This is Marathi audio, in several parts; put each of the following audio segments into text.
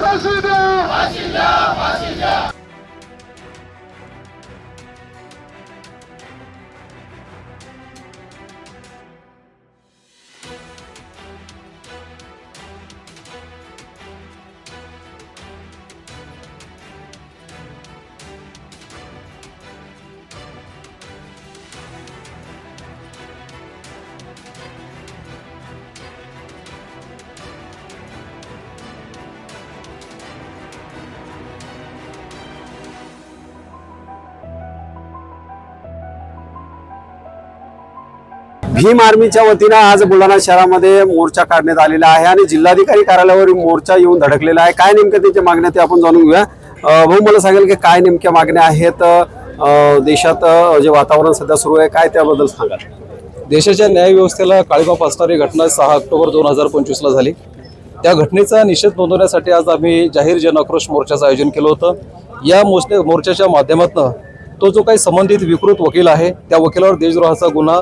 마신다 마신다 마신다 भीम आर्मीच्या वतीनं आज बुलढाणा शहरामध्ये मोर्चा काढण्यात आलेला आहे आणि जिल्हाधिकारी कार्यालयावर मोर्चा येऊन धडकलेला आहे. काय नेमक्या त्याच्या मागण्या ते आपण जाणून घेऊया. भाऊ मला सांगेल की काय नेमक्या मागण्या आहेत? देशात जे वातावरण सध्या सुरू आहे काय त्याबद्दल सांगा देशाच्या न्यायव्यवस्थेला काळीबाप असणारी घटना सहा ऑक्टोबर दोन हजार पंचवीसला झाली. त्या घटनेचा निषेध नोंदवण्यासाठी आज आम्ही जाहीर जनआक्रोश मोर्चाचं आयोजन केलं होतं. या मोर्चे मोर्चाच्या माध्यमातून तो जो काही संबंधित विकृत वकील आहे त्या वकिलावर देशद्रोहाचा गुन्हा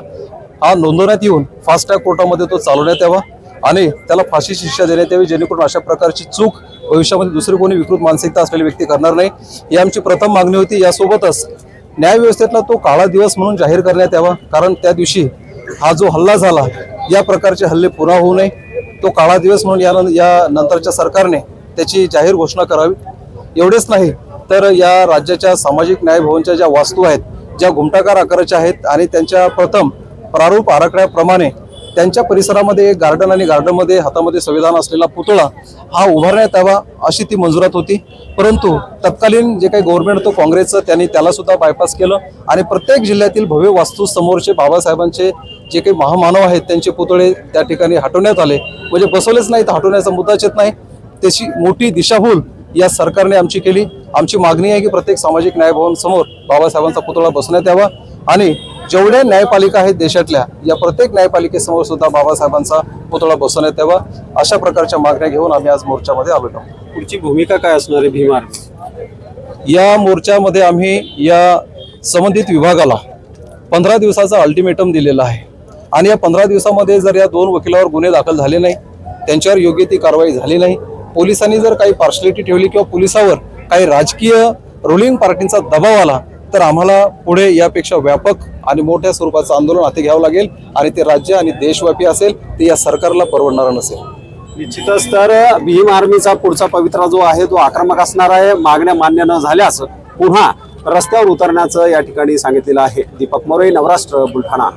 हा नोंदवण्यात येऊन फास्ट ट्रॅक कोर्टामध्ये तो चालवण्यात यावा आणि त्याला फाशी शिक्षा देण्यात यावी जेणेकरून अशा प्रकारची चूक भविष्यामध्ये दुसरी कोणी विकृत मानसिकता असलेली व्यक्ती करणार नाही. ही आमची प्रथम मागणी होती. यासोबतच न्यायव्यवस्थेतला तो काळा दिवस म्हणून जाहीर करण्यात यावा कारण त्या दिवशी हा जो हल्ला झाला या प्रकारचे हल्ले पुन्हा होऊ नये. तो काळा दिवस म्हणून या या नंतरच्या सरकारने त्याची जाहीर घोषणा करावी. एवढेच नाही तर या राज्याच्या सामाजिक न्याय भवनच्या ज्या वास्तू आहेत ज्या घुमटाकार आकाराच्या आहेत आणि त्यांच्या प्रथम प्रारूप आराखड्याप्रमाणे त्यांच्या परिसरामध्ये एक गार्डन आणि गार्डनमध्ये हातामध्ये संविधान असलेला पुतळा हा उभारण्यात यावा अशी ती मंजुरात होती. परंतु तत्कालीन जे काही गव्हर्नमेंट तो काँग्रेसचं त्यांनी त्यालासुद्धा बायपास केलं. आणि प्रत्येक जिल्ह्यातील भव्य वास्तू समोरचे बाबासाहेबांचे जे काही महामानव आहेत त्यांचे पुतळे त्या ठिकाणी हटवण्यात आले. म्हणजे बसवलेच नाही तर हटवण्याचा मुद्दाच येत नाही. त्याची मोठी दिशाभूल या सरकारने आमची केली. आमची मागणी आहे की प्रत्येक सामाजिक न्यायभवन समोर बाबासाहेबांचा पुतळा बसवण्यात यावा. आणि जेवढ्या न्यायपालिका आहेत देशातल्या या प्रत्येक न्यायपालिकेसमोर सुद्धा बाबासाहेबांचा पुतळा बसवण्यात यावा अशा प्रकारच्या मागण्या घेऊन आम्ही आज मोर्चामध्ये आलेलो आहोत. पुढची भूमिका काय असणार आहे भीम आर्मी या मोर्चामध्ये आम्ही या संबंधित विभागाला पंधरा दिवसाचा अल्टिमेटम दिलेला आहे आणि या पंधरा दिवसामध्ये जर या दोन वकिलावर गुन्हे दाखल झाले नाही त्यांच्यावर योग्य ती कारवाई झाली नाही पोलिसांनी जर काही पार्शलिटी ठेवली किंवा पोलिसावर काही राजकीय रुलिंग पार्टींचा दबाव आला तर आम्हाला पुढे यापेक्षा व्यापक आणि मोठ्या स्वरूपाचं आंदोलन हाती घ्यावं लागेल आणि ते राज्य आणि देशव्यापी असेल ते या सरकारला परवडणारं नसेल. निश्चितच तर भीम आर्मीचा पुढचा पवित्रा जो आहे तो आक्रमक असणार आहे मागण्या मान्य न झाल्यास पुन्हा रस्त्यावर उतरण्याचं या ठिकाणी सांगितलेलं आहे दीपक मोरे नवराष्ट्र बुलढाणा.